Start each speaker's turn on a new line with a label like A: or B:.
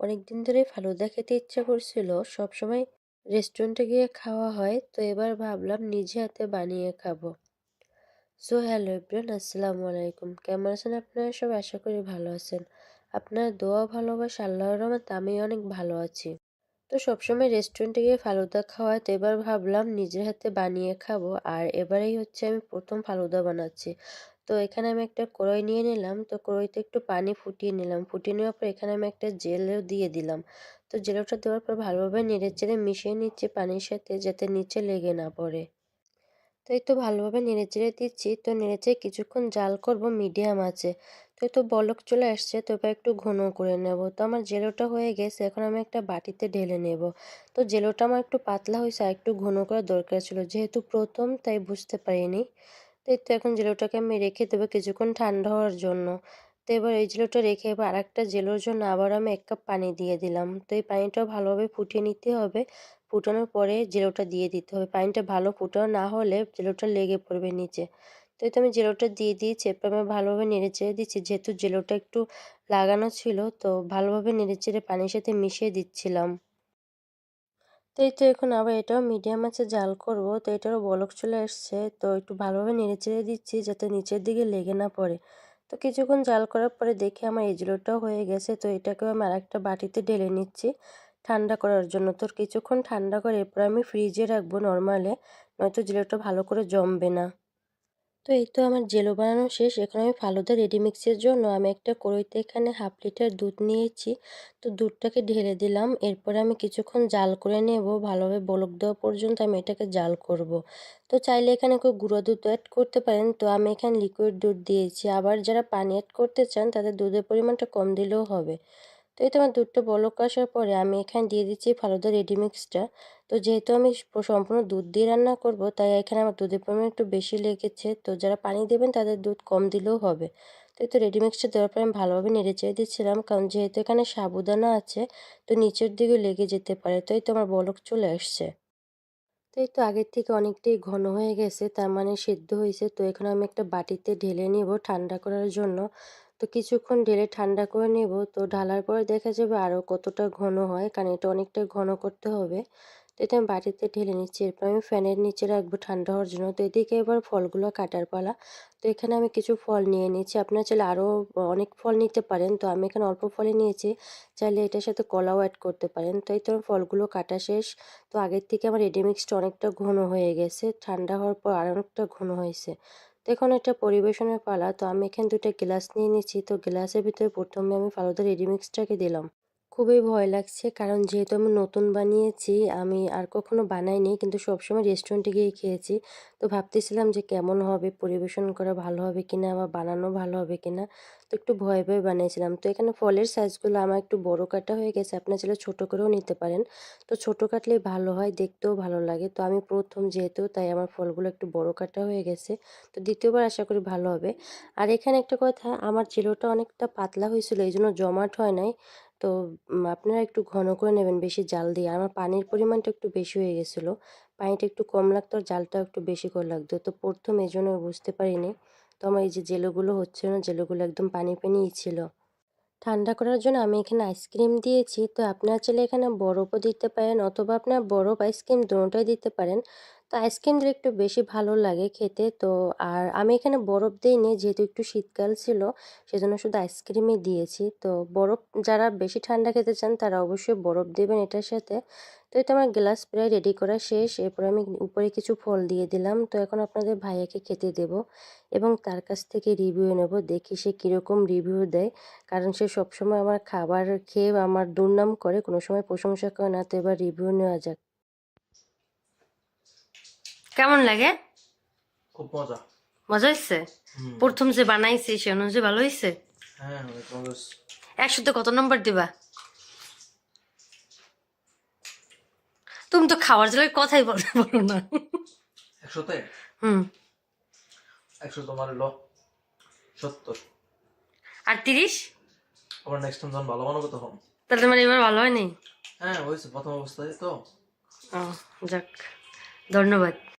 A: অনেকদিন ধরেই ফালুদা খেতে ইচ্ছা করছিল। সবসময় রেস্টুরেন্টে গিয়ে খাওয়া হয়। তো এবার ভাবলাম নিজে হাতে বানিয়ে খাব। সো হ্যালো এভরিওয়ান আসসালামু আলাইকুম। কেমন আছেন আপনারা সব আশা করি ভালো আছেন। আপনার দোয়া, ভালোবাসা, আল্লাহর রহমতে, আমি অনেক ভালো আছি। তো সবসময় রেস্টুরেন্টে গিয়ে ফালুদা খাওয়ায় তো এবার ভাবলাম নিজের হাতে বানিয়ে খাব। আর এবারেই হচ্ছে আমি প্রথম ফালুদা বানাচ্ছি। তো এখানে আমি একটা কড়াই নিয়ে নিলাম। তো কড়াইতে একটু পানি ফুটিয়ে নিলাম। ফুটিয়ে নেওয়ার পর এখানে আমি একটা জেলও দিয়ে দিলাম। তো জেলটা দেওয়ার পর ভালোভাবে নেড়ে চেড়ে মিশিয়ে নিচ্ছি পানির সাথে যাতে নিচে লেগে না পড়ে। তো এই তো ভালোভাবে নেড়ে চেড়ে দিচ্ছি। তো নেড়েচেড়ে কিছুক্ষণ জাল করব মিডিয়াম আছে তো এই তো বলক চলে আসছে তো এবার একটু ঘন করে নেব। তো আমার জেলোটা হয়ে গেছে এখন আমি একটা বাটিতে ঢেলে নেব। তো জেলোটা আমার একটু পাতলা হয়েছে আর একটু ঘন করার দরকার ছিল। যেহেতু প্রথম, তাই বুঝতে পারিনি। তো এই তো এখন জেলোটাকে আমি রেখে দেবো কিছুক্ষণ ঠান্ডা হওয়ার জন্য। তো এবার এই জেলোটা রেখে এবার আরেকটা জেলোর জন্য আবার আমি এক কাপ পানি দিয়ে দিলাম। তো এই পানিটাও ভালোভাবে ফুটিয়ে নিতে হবে। ফুটানোর পরে জেলোটা দিয়ে দিতে হবে। পানিটা ভালো ফুটানো না হলে জেলোটা লেগে পড়বে নিচে। তো এই তো আমি জেলোটা দিয়ে দিয়েছি এরপর আমি ভালোভাবে নেড়ে চেড়ে দিচ্ছি যেহেতু জেলোটা একটু লাগানো ছিল, তো ভালোভাবে নেড়ে চেড়ে পানির সাথে মিশিয়ে দিচ্ছিলাম। তো এই তো এখন আবার এটাও মিডিয়াম আছে, জাল করব। তো এটারও বলক চলে আসছে। তো একটু ভালোভাবে নেড়ে চেড়ে দিচ্ছি যাতে নিচের দিকে লেগে না পড়ে। তো কিছুক্ষণ জাল করার পরে দেখি আমার এজলোটাও হয়ে গেছে। তো এটাকেও আমি আরেকটা বাটিতে ঢেলে নিচ্ছি ঠান্ডা করার জন্য। তোর কিছুক্ষণ ঠান্ডা করে এরপর আমি ফ্রিজে রাখব নর্মালে নয়তো জিলোটা ভালো করে জমবে না। তো এই তো আমার জেলো বানানো শেষ। এখন আমি ফালুদা রেডি মিক্সের জন্য আমি একটা কড়াইতে এখানে হাফ লিটার দুধ নিয়েছি। তো দুধটাকে ঢেলে দিলাম। এরপরে আমি কিছুক্ষণ জাল করে নেব। ভালোভাবে বলক দেওয়া পর্যন্ত আমি এটাকে জাল করব। তো চাইলে এখানে কেউ গুঁড়ো দুধ অ্যাড করতে পারেন। তো আমি এখানে লিকুইড দুধ দিয়েছি। আবার যারা পানি অ্যাড করতে চান, তাদের দুধের পরিমাণটা কম দিলেও হবে। তো এই তো আমার দুধটা বলক আসার পরে আমি এখানে দিয়ে দিচ্ছি ফালুদা রেডি মিক্সটা তো যেহেতু আমি সম্পূর্ণ দুধ দিয়ে রান্না করব, তাই এখানে আমার দুধের পরিমাণ একটু বেশি লেগেছে। তো যারা পানি দেবেন তাদের দুধ কম দিলেও হবে। তো এই তো রেডি মিক্সটা দেওয়ার পরে আমি ভালোভাবে নেড়ে চেড়ে দিচ্ছিলাম, কারণ যেহেতু এখানে সাবুদানা আছে, তো নিচের দিকে লেগে যেতে পারে। তো এই তো আমার বলক চলে আসছে। তো এই তো আগের থেকে অনেকটাই ঘন হয়ে গেছে, তার মানে সেদ্ধ হয়েছে। তো এখানে আমি একটা বাটিতে ঢেলে নিব ঠান্ডা করার জন্য। তো কিছুক্ষণ ঢেলে ঠান্ডা করে নেব। তো ঢালার পরে দেখা যাবে আরও কতটা ঘন হয়, কারণ এটা অনেকটা ঘন করতে হবে। তো এটা আমি বাটিতে ঢেলে নিচ্ছি। এরপর আমি ফ্যানের নিচে রাখব ঠান্ডা হওয়ার জন্য। তো এদিকে এবার ফলগুলো কাটার পালা। তো এখানে আমি কিছু ফল নিয়ে নিয়েছি। আপনারা চাইলে আরও অনেক ফল নিতে পারেন। তো আমি এখানে অল্প ফলই নিয়েছি। চাইলে এটার সাথে কলাও অ্যাড করতে পারেন। তো এই তো ফলগুলো কাটা শেষ। তো আগের থেকে আমার রেডি মিক্সটা অনেকটা ঘন হয়ে গেছে। ঠান্ডা হওয়ার পর আর অনেকটা ঘন হয়েছে। তো এখন একটা পরিবেশনের পালা, তো আমি এখানে দুটো গ্লাস নিয়ে নিচ্ছি। তো গ্লাসের ভিতরে প্রথমে আমি ফালুদা রেডিমিক্সটাকে দিলাম। খুবই ভয় লাগছে। কারণ যেহেতু আমি নতুন বানিয়েছি, আমি আর কখনো বানাইনি, কিন্তু সবসময় রেস্টুরেন্টে গিয়ে খেয়েছি। তো ভাবতেছিলাম যে কেমন হবে, পরিবেশন করা ভালো হবে কিনা বা বানানো ভালো হবে কিনা, তো একটু ভয় ভয়ে বানিয়েছিলাম। তো এখানে ফলের সাইজগুলো আমার একটু বড় কাটা হয়ে গেছে আপনার ছেলে ছোটো করেও নিতে পারেন। তো ছোট কাটলেই ভালো হয়, দেখতেও ভালো লাগে। তো আমি প্রথম যেহেতু, তাই আমার ফলগুলো একটু বড় কাটা হয়ে গেছে। তো দ্বিতীয়বার আশা করি ভালো হবে। আর এখানে একটা কথা, আমার চিলোটা অনেকটা পাতলা হয়েছিল এই জন্য জমাট হয় নাই। তো আপনারা একটু ঘন করে নেবেন বেশি জাল দিয়ে। আমার পানির পরিমাণটা একটু বেশি হয়ে গেছিল। পানিটা একটু কম লাগতো আর জালটাও একটু বেশি করে লাগতো। তো প্রথম এই জন্য বুঝতে পারিনি। তো আমার এই যে জেলোগুলো হচ্ছে না, জেলোগুলো একদম পানি পানিই ছিল। ঠান্ডা করার জন্য আমি এখানে আইসক্রিম দিয়েছি। তো আপনারা চাইলে এখানে বরফও দিতে পারেন অথবা আপনার বরফ, আইসক্রিম দুটোটাই দিতে পারেন। তো আইসক্রিম দিলে একটু বেশি ভালো লাগে খেতে। তো আর আমি এখানে বরফ দিইনি, যেহেতু একটু শীতকাল ছিল, সেজন্য শুধু আইসক্রিমই দিয়েছি। তো বরফ, যারা বেশি ঠান্ডা খেতে চান, তারা অবশ্যই বরফ দেবেন এটার সাথে। তো এটা আমার গ্লাস প্রায় রেডি করা শেষ। এরপর আমি উপরে কিছু ফল দিয়ে দিলাম। তো এখন আপনাদের ভাইয়াকে খেতে দেব এবং তার কাছ থেকে রিভিউ নেব, দেখি সে কীরকম রিভিউ দেয়। কারণ সে সবসময় আমার খাবার খেয়ে আমার দুর্নাম করে, কোনো সময় প্রশংসা করে না। তো এবার রিভিউ নেওয়া যাক। কেমন লাগে?
B: খুব মজা।
A: মজা হয়েছে প্রথম যে বানাইছি সে অনুযায়ী ভালো হয়েছে
B: হ্যাঁ।
A: একশোতে কত নম্বর দিবা? তুমি তো খাওয়ার জন্য কথাই বলতে পারো না।
B: একশোতে
A: হুম।
B: একশো তোমার ল সত্তর।
A: আর তিরিশ?
B: আবার নেক্সট টাইম যখন ভালো বানাবো তখন।
A: তাহলে তোমার এবার ভালো হয়নি?
B: হ্যাঁ হয়েছে প্রথম অবস্থায় তো।
A: যাক। ধন্যবাদ।